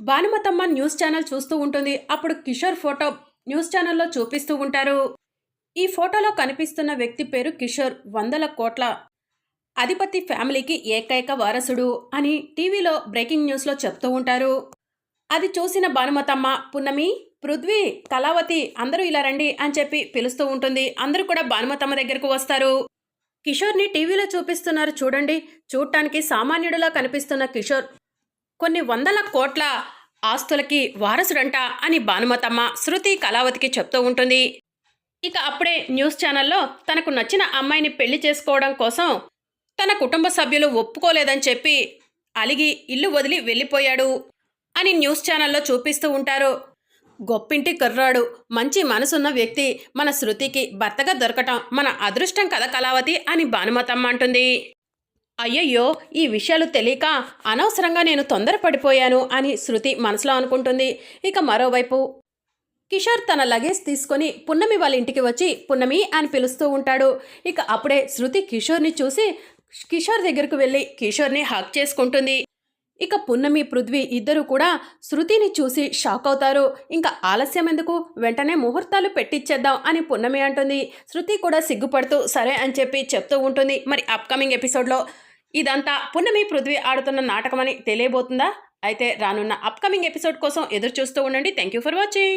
భానుమతమ్మ news channel చూస్తూ ఉంటుంది. అప్పుడు కిషోర్ ఫోటో న్యూస్ ఛానల్లో చూపిస్తూ ఉంటారు. ఈ ఫోటోలో కనిపిస్తున్న వ్యక్తి పేరు కిషోర్. వందల కోట్ల అధిపతి ఫ్యామిలీకి ఏకైక వారసుడు అని టీవీలో బ్రేకింగ్ న్యూస్లో చెప్తూ ఉంటారు. అది చూసిన భానుమతమ్మ పున్నమి పృథ్వీ కళావతి అందరూ ఇలా రండి అని చెప్పి పిలుస్తూ ఉంటుంది. అందరూ కూడా భానుమతమ్మ దగ్గరకు వస్తారు. కిషోర్ని టీవీలో చూపిస్తున్నారు చూడండి. చూడటానికి సామాన్యుడిలా కనిపిస్తున్న కిషోర్ కొన్ని వందల కోట్ల ఆస్తులకి వారసుడంట అని భానుమతమ్మ శృతి కళావతికి చెప్తూ ఉంటుంది. ఇక అప్పుడే న్యూస్ ఛానల్లో తనకు నచ్చిన అమ్మాయిని పెళ్ళి చేసుకోవడం కోసం తన కుటుంబ సభ్యులు ఒప్పుకోలేదని చెప్పి అలిగి ఇల్లు వదిలి వెళ్ళిపోయాడు అని న్యూస్ ఛానల్లో చూపిస్తూ ఉంటారు. గొప్పింటి కుర్రాడు మంచి మనసున్న వ్యక్తి మన శృతికి భర్తగా దొరకటం మన అదృష్టం కథ కళావతి అని భానుమతమ్మ అంటుంది. అయ్యయ్యో ఈ విషయాలు తెలియక అనవసరంగా నేను తొందరపడిపోయాను అని శృతి మనసులో అనుకుంటుంది. ఇక మరోవైపు కిషోర్ తన లగేజ్ తీసుకొని పున్నమి వాళ్ళ ఇంటికి వచ్చి పున్నమి అని పిలుస్తూ ఉంటాడు. ఇక అప్పుడే శృతి కిషోర్ని చూసి కిషోర్ దగ్గరకు వెళ్ళి కిషోర్ని హక్ చేసుకుంటుంది. ఇక పున్నమి పృథ్వీ ఇద్దరు కూడా శృతిని చూసి షాక్ అవుతారు. ఇంకా ఆలస్యం ఎందుకు? వెంటనే ముహూర్తాలు పెట్టించేద్దాం అని పున్నమి అంటుంది. శృతి కూడా సిగ్గుపడుతూ సరే అని చెప్పి చెప్తూ ఉంటుంది. మరి అప్కమింగ్ ఎపిసోడ్లో ఇదంతా పున్నమి పృథ్వీ ఆడుతున్న నాటకమని తెలియబోతుందా? అయితే రానున్న అప్కమింగ్ ఎపిసోడ్ కోసం ఎదురు చూస్తూ ఉండండి. Thank you for watching